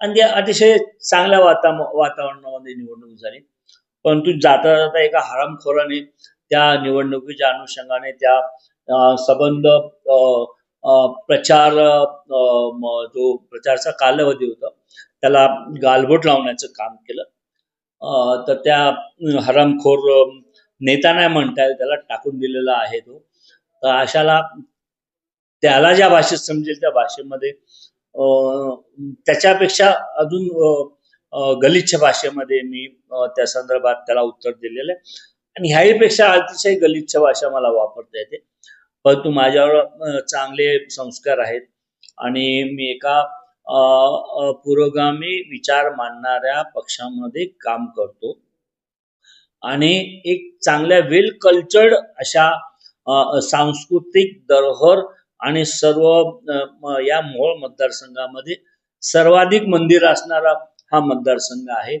आणि ते अतिशय चांगल्या वाता वातावरणामध्ये निवडणूक झाली. परंतु जाता जाता एका हरामखोराने त्या निवडणुकीच्या अनुषंगाने त्या संबंध प्रचार जो प्रचारचा कालावधी होता त्याला गालबोट लावण्याचं काम केलं. तर त्या हरामखोर नेता नाही म्हणता येईल त्याला टाकून दिलेला आहे तो. तर अशाला त्याला ज्या भाषेत समजेल त्या भाषेमध्ये त्याच्यापेक्षा अजून गलिच्छ भाषेमध्ये मी त्या संदर्भात त्याला उत्तर दिलेलं आहे. आणि ह्याहीपेक्षा अतिशय गलिच्छ भाषा मला वापरता येते. परंतु माझ्यावर चांगले संस्कार आहेत. आणि मी एका पुरोगामी विचार मांडणाऱ्या पक्षामध्ये काम करतो. आणि एक चांगल्या वेल कल्चर्ड अशा सांस्कृतिक धरोहर आणि सर्व या मोहोळ मतदारसंघामध्ये सर्वाधिक मंदिर असणारा हा मतदारसंघ आहे.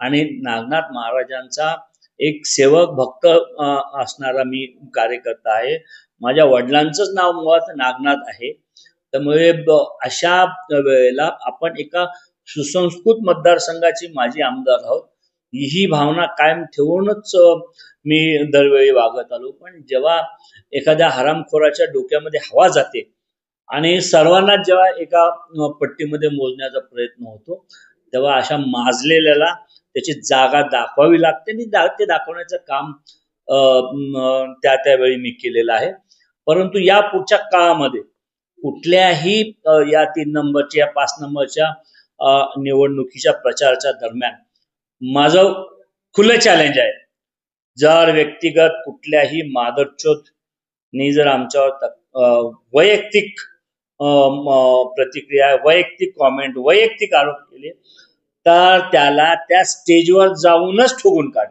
आणि नागनाथ महाराजांचा एक सेवक भक्त असणारा मी कार्यकर्ता आहे. माझ्या वडिलांचंच नाव मुळात नागनाथ आहे. त्यामुळे अशा वेळेला आपण एका सुसंस्कृत मतदारसंघाची माझी आमदार आहोत. ही भावना कायम ठेवूनच मी दरवेळी वागत आलो. पण जेव्हा एखाद्या हरामखोराच्या डोक्यामध्ये हवा जाते आणि सर्वांना जेव्हा एका पट्टीमध्ये मोजण्याचा प्रयत्न होतो तेव्हा अशा माजलेल्याला त्याची जागा दाखवावी लागते आणि दा- ते दाखवण्याचं काम त्या त्यावेळी मी केलेलं आहे. परंतु या पुढच्या काळामध्ये कुठल्याही या तीन नंबरच्या या पाच नंबरच्या अ, निवडणुकीच्या प्रचाराच्या दरम्यान माझं खुलं चॅलेंज आहे. जर व्यक्तिगत कुठल्याही मादरचोतनी जर आमच्यावर अं, वैयक्तिक अं, प्रतिक्रिया वैयक्तिक कॉमेंट वैयक्तिक आरोप केले तर त्याला त्या स्टेजवर जाऊनच ठोकून काढ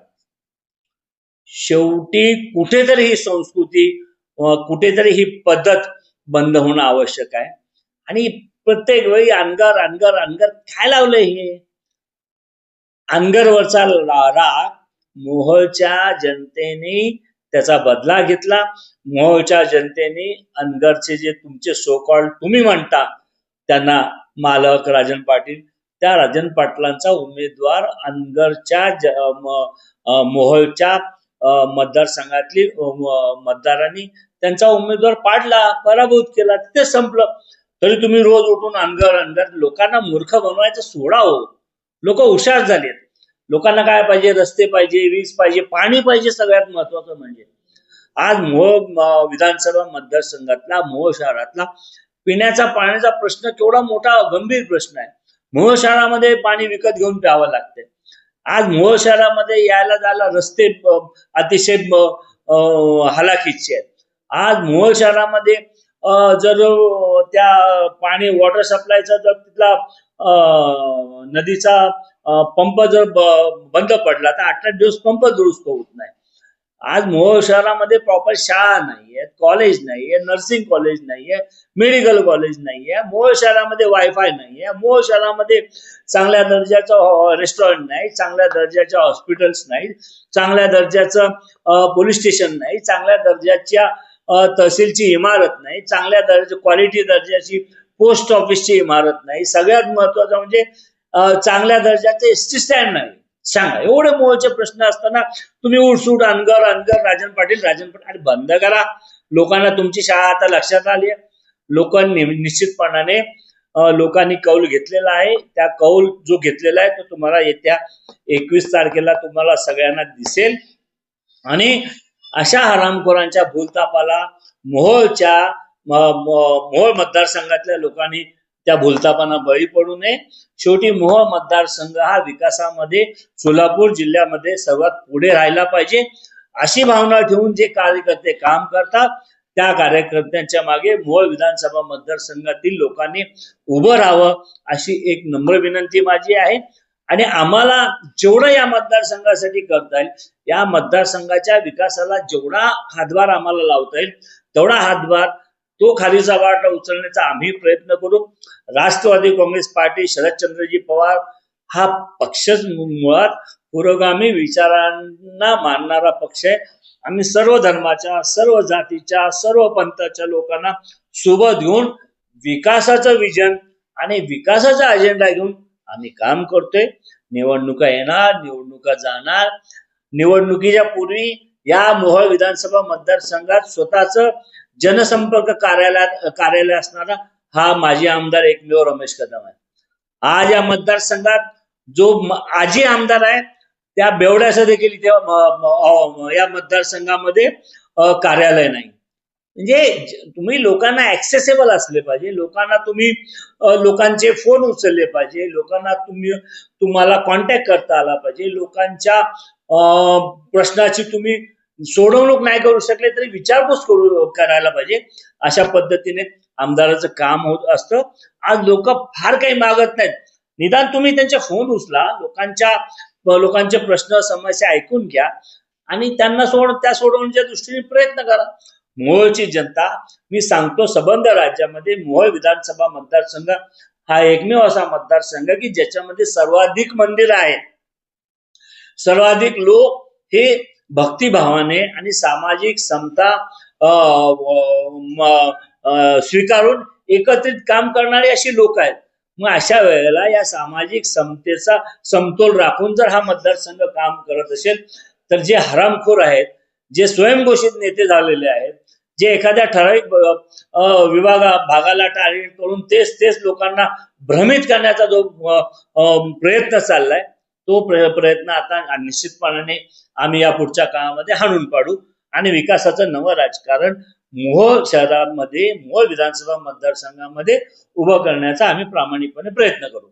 शेवटी कुठेतरी ही संस्कृती कुठेतरी ही पद्धत बंद होणं आवश्यक आहे. आणि प्रत्येक वेळी अनगर अनगर अनगर काय लावलंय हे. अनगरवरचा राग मोहोळच्या जनतेने त्याचा बदला घेतला. मोहोळच्या जनतेने अनगरचे जे तुमचे सो तुम्ही म्हणता त्यांना मालक राजन पाटील त्या राजन पाटलांचा उमेदवार अनगरच्या ज- म- मोहोळच्या मतदारसंघातली मतदारांनी त्यांचा उमेदवार पाडला पराभूत केला ते संपलं. तरी तुम्ही रोज उठून अनगर अनगर लोकांना मूर्ख बनवायचं सोडा हो. लोक हुशार झालेत. लोकांना काय पाहिजे? रस्ते पाहिजे वीज पाहिजे पाणी पाहिजे सगळ्यात महत्वाचं म्हणजे. आज मोह विधानसभा मतदारसंघातला मोह शहरातला पिण्याचा पाण्याचा प्रश्न केवढा मोठा गंभीर प्रश्न आहे. मोह शहरामध्ये पाणी विकत घेऊन प्यावं लागते आज मोह शहरामध्ये यायला जायला रस्ते अतिशय हलाखीचे आहेत. आज मोह शहरामध्ये जर त्या पाणी वॉटर सप्लायचा जर तिथला नदीचा पंप जर बंद पडला तर अठरा दिवस पंप दुरुस्त होत नाही. आज मोहोळ शहरामध्ये प्रॉपर शाळा नाहीये कॉलेज नाहीये नर्सिंग कॉलेज नाहीये मेडिकल कॉलेज नाहीये मोहोळ शहरामध्ये वायफाय नाहीये मोहोळ शहरामध्ये चांगल्या दर्जाचं रेस्टॉरंट नाही चांगल्या दर्जाच्या हॉस्पिटल्स नाही चांगल्या दर्जाचं पोलीस स्टेशन नाही चांगल्या दर्जाच्या तहसीलची इमारत नाही चांगल्या दर्जा क्वालिटी दर्जाची पोस्ट ऑफिसची इमारत नाही. सगळ्यात महत्वाचं म्हणजे चांगल्या दर्जाचे एस टी स्टँड नाही. सांगा एवढे मोहचे प्रश्न असताना तुम्ही उठसूट अनगर अनगर राजन पाटील राजन पाटील आणि बंद करा. लोकांना तुमची शाळा आता लक्षात आली आहे. लोकांनी निश्चितपणाने लोकांनी कौल घेतलेला आहे. त्या कौल जो घेतलेला आहे तो तुम्हाला येत्या एकवीस तारखेला तुम्हाला सगळ्यांना दिसेल. आणि अशा हरामखोरांच्या भूलतापाला मोहोळच्या मोहोळ मतदारसंघातल्या लोकांनी त्या भूलतापांना बळी पडू नये. शेवटी मोहोळ मतदारसंघ हा विकासामध्ये सोलापूर जिल्ह्यामध्ये सर्वात पुढे राहिला पाहिजे. अशी भावना ठेवून जे कार्यकर्ते काम करतात त्या कार्यकर्त्यांच्या मागे मोहोळ विधानसभा मतदारसंघातील लोकांनी उभं राहावं अशी एक नम्र विनंती माझी आहे. आणि आम्हाला जेवढं या मतदारसंघासाठी करता येईल या मतदारसंघाच्या विकासाला जेवढा हातभार आम्हाला लावता येईल तेवढा हातभार तो खालीचा वाटा उचलण्याचा आम्ही प्रयत्न करू. राष्ट्रवादी काँग्रेस पार्टी शरदचंद्रजी पवार हा पक्षच मुळात पुरोगामी विचारांना मानणारा पक्ष आहे. आम्ही सर्व धर्माच्या सर्व जातीच्या सर्व पंथाच्या लोकांना सोबत घेऊन विकासाचं विजन आणि विकासाचा अजेंडा घेऊन आम्ही काम करतोय. निवडणुका येणार निवडणुका जाणार. निवडणुकीच्या पूर्वी या मोहोळ विधानसभा मतदारसंघात स्वतःच जनसंपर्क कार्यालयात कार्यालय असणारा हा माजी आमदार एकमेव रमेश कदम आहे. आज या मतदारसंघात जो आजी आमदार आहे त्या बेवड्याचं देखील इथे या मतदारसंघामध्ये कार्यालय नाही. म्हणजे तुम्ही लोकांना ऍक्सेसेबल असले पाहिजे लोकांना तुम्ही लोकांचे फोन उचलले पाहिजे लोकांना तुम्ही तुम्हाला कॉन्टॅक्ट करता आला पाहिजे लोकांच्या अ, प्रश्नाची तुम्ही सोडवणूक नाही करू शकले तरी विचारपूस करू करायला पाहिजे. अशा पद्धतीने आमदाराचं काम होत असतं. आज लोक फार काही मागत नाहीत. निदान तुम्ही त्यांचे फोन उचला लोकांच्या लोकांचे प्रश्न समस्या ऐकून घ्या आणि त्यांना सोड त्या सोडवण्याच्या दृष्टीने प्रयत्न करा. मोहोळची जनता मी सांगतो सबंध राज्यामध्ये मोहोळ विधानसभा मतदारसंघ हा एकमेव असा मतदारसंघ की ज्याच्यामध्ये सर्वाधिक मंदिर आहेत. सर्वाधिक लोक हे भक्तिभावाने आणि सामाजिक समता स्वीकारून एकत्रित काम करणारे अशी लोक आहेत. मग अशा वेळेला या सामाजिक समतेचा समतोल राखून जर हा मतदारसंघ काम करत असेल तर जे हरामखोर आहेत जे स्वयंघोषित नेते झालेले आहेत जे एखाद्या ठराविक विभागा भागाला टार्गेट करून तेच तेच लोकांना भ्रमित करण्याचा जो प्रयत्न चाललाय तो प्रयत्न आता निश्चितपणाने आम्ही या पुढच्या काळामध्ये हाणून पाडू. आणि विकासाचं नवं राजकारण मोहोळ शहरामध्ये मोहोळ विधानसभा मतदारसंघामध्ये उभं करण्याचा आम्ही प्रामाणिकपणे प्रयत्न करू.